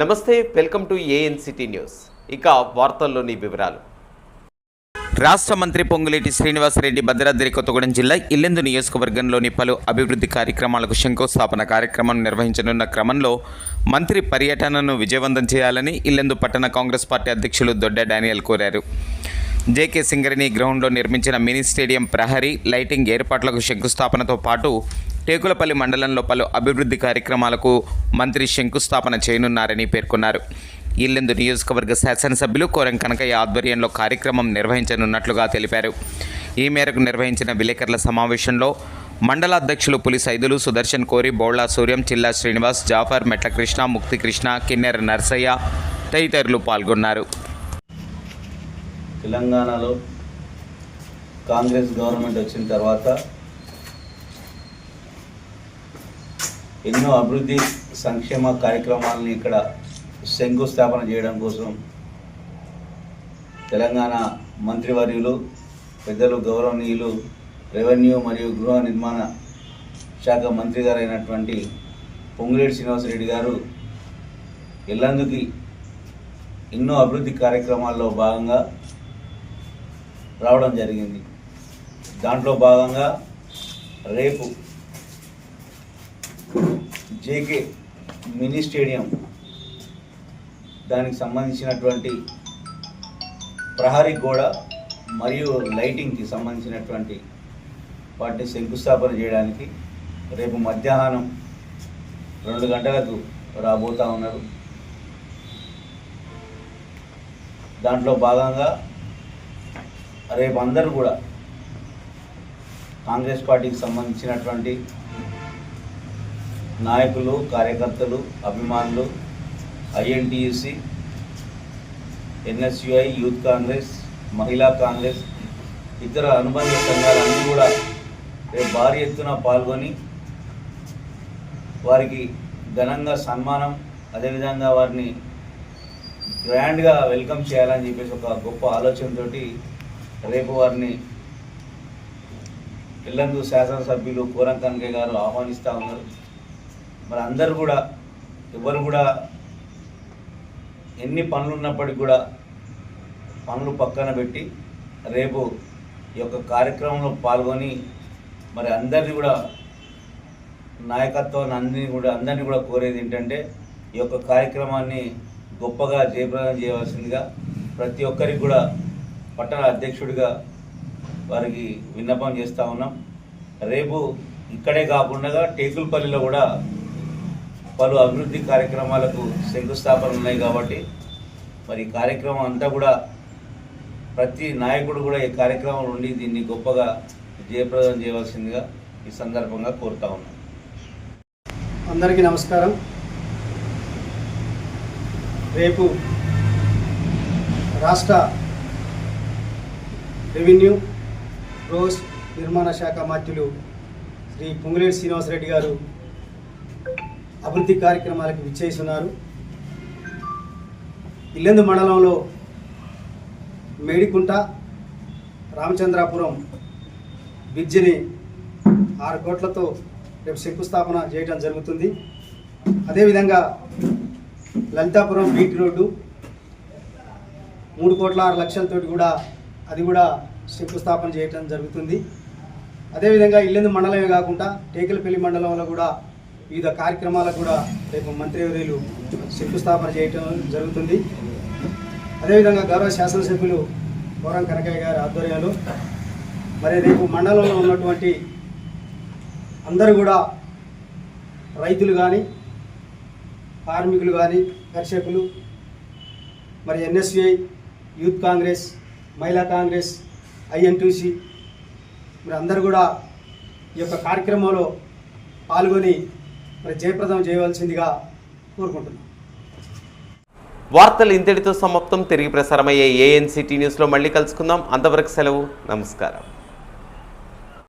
నమస్తే welcome to ANCT news. ఇక వార్తల్లోని వివరాలు. రాష్ట్ర మంత్రి పొంగులేటి శ్రీనివాసరెడ్డి భద్రాద్రి కొత్తగూడెం జిల్లా ఇల్లెందు నియోజకవర్గంలోని పలు అభివృద్ధి కార్యక్రమాలకు శంకుస్థాపన కార్యక్రమం నిర్వహించనున్న క్రమంలో మంత్రి పర్యటనను విజయవంతం చేయాలని ఇల్లెందు పట్టణ కాంగ్రెస్ పార్టీ అధ్యక్షులు దొడ్డ డానియల్ కోరారు. జేకే సింగరిని గ్రౌండ్లో నిర్మించిన మినీ స్టేడియం ప్రహరీ లైటింగ్ ఏర్పాట్లకు శంకుస్థాపనతో పాటు టేకులపల్లి మండలంలో పలు అభివృద్ధి కార్యక్రమాలకు మంత్రి శంకుస్థాపన చేయనున్నారని పేర్కొన్నారు. ఇల్లెందు నియోజకవర్గ శాసనసభ్యులు కోరం కనకయ్య ఆధ్వర్యంలో కార్యక్రమం నిర్వహించనున్నట్లుగా తెలిపారు. ఈ మేరకు నిర్వహించిన విలేకరుల సమావేశంలో మండల అధ్యక్షులు పులి సైదులు సుదర్శన్ కోరి బోళ్ళ సూర్యం చిల్లా శ్రీనివాస్ జాఫర్ మెట్ల కృష్ణ ముక్తి కృష్ణ కిన్నెర నర్సయ్య తదితరులు పాల్గొన్నారు. తెలంగాణలో కాంగ్రెస్ గవర్నమెంట్ వచ్చిన తర్వాత ఎన్నో అభివృద్ధి సంక్షేమ కార్యక్రమాలని ఇక్కడ శంకుస్థాపన చేయడం కోసం తెలంగాణ మంత్రివర్యులు పెద్దలు గౌరవనీయులు రెవెన్యూ మరియు గృహ నిర్మాణ శాఖ మంత్రి గారు అయినటువంటి పొంగులేటి శ్రీనివాసరెడ్డి గారు ఇల్లందుకి ఎన్నో అభివృద్ధి కార్యక్రమాల్లో భాగంగా రావడం జరిగింది. దాంట్లో భాగంగా రేపు జేకే మినీ స్టేడియం దానికి సంబంధించినటువంటి ప్రహరీ గోడ మరియు లైటింగ్కి సంబంధించినటువంటి వాటిని శంకుస్థాపన చేయడానికి రేపు మధ్యాహ్నం రెండు గంటలకు రాబోతా ఉన్నారు. దాంట్లో భాగంగా రేపు అందరూ కూడా కాంగ్రెస్ పార్టీకి సంబంధించినటువంటి నాయకులు కార్యకర్తలు అభిమానులు ఐఎన్టీయూసి ఎన్ఎస్యుఐ యూత్ కాంగ్రెస్ మహిళా కాంగ్రెస్ ఇతర అనుబంధ సంఘాలన్నీ కూడా రేపు భారీ ఎత్తున పాల్గొని వారికి ఘనంగా సన్మానం అదేవిధంగా వారిని గ్రాండ్గా వెల్కమ్ చేయాలని చెప్పేసి ఒక గొప్ప ఆలోచనతోటి రేపు వారిని ఇల్లందు శాసనసభ్యులు కోరం కనకయ్య గారు ఆహ్వానిస్తూ ఉన్నారు. మరి అందరూ కూడా ఎవరు కూడా ఎన్ని పనులు ఉన్నప్పటికీ కూడా పనులు పక్కన పెట్టి రేపు ఈ యొక్క కార్యక్రమంలో పాల్గొని మరి అందరినీ కూడా నాయకత్వాన్ని అందరినీ కూడా అందరినీ కూడా కోరేది ఏంటంటే ఈ యొక్క కార్యక్రమాన్ని గొప్పగా జయప్రదం చేయవలసిందిగా ప్రతి ఒక్కరికి కూడా పట్టణ అధ్యక్షుడిగా వారికి విన్నపం చేస్తూ ఉన్నాం. రేపు ఇక్కడే కాకుండా టేకులపల్లిలో కూడా పలు అభివృద్ధి కార్యక్రమాలకు శంకుస్థాపన ఉన్నాయి కాబట్టి మరి కార్యక్రమం అంతా కూడా ప్రతి నాయకుడు కూడా ఈ కార్యక్రమం నుండి దీన్ని గొప్పగా జయప్రదం చేయవలసిందిగా ఈ సందర్భంగా కోరుతా ఉన్నాం. అందరికీ నమస్కారం. రేపు రాష్ట్ర రెవెన్యూ రోజ్ నిర్మాణ శాఖ మంత్రులు శ్రీ పొంగులేటి శ్రీనివాసరెడ్డి గారు అభివృద్ధి కార్యక్రమాలకు విచ్చేస్తున్నారు ఇల్లెందు మండలంలో మేడికుంట రామచంద్రాపురం బ్రిడ్జిని ఆరు కోట్లతో రేపు శంకుస్థాపన చేయడం జరుగుతుంది. అదేవిధంగా లలితాపురం బీట్ రోడ్డు మూడు కోట్ల ఆరు లక్షలతోటి కూడా అది కూడా శంకుస్థాపన చేయటం జరుగుతుంది. అదేవిధంగా ఇల్లెందు మండలమే కాకుండా టేకలపల్లి మండలంలో కూడా వివిధ కార్యక్రమాలకు కూడా రేపు మంత్రివర్యులు శంకుస్థాపన చేయటం జరుగుతుంది. అదేవిధంగా గౌరవ శాసనసభ్యులు గౌరవం కనకయ్య గారి ఆధ్వర్యంలో మరి రేపు మండలంలో ఉన్నటువంటి అందరూ కూడా రైతులు కానీ కార్మికులు కానీ కర్షకులు మరి ఎన్ఎస్విఐ యూత్ కాంగ్రెస్ మహిళా కాంగ్రెస్ ఐఎన్టీసీ మరి అందరూ కూడా ఈ యొక్క కార్యక్రమంలో పాల్గొని మరి జయప్రదం చేయవలసిందిగా కోరుకుంటున్నాం. వార్తలు ఇంతటితో సమాప్తం. తిరిగి ప్రసారమయ్యే ఏఎన్సిటీ న్యూస్లో మళ్ళీ కలుసుకుందాం. అంతవరకు సెలవు. నమస్కారం.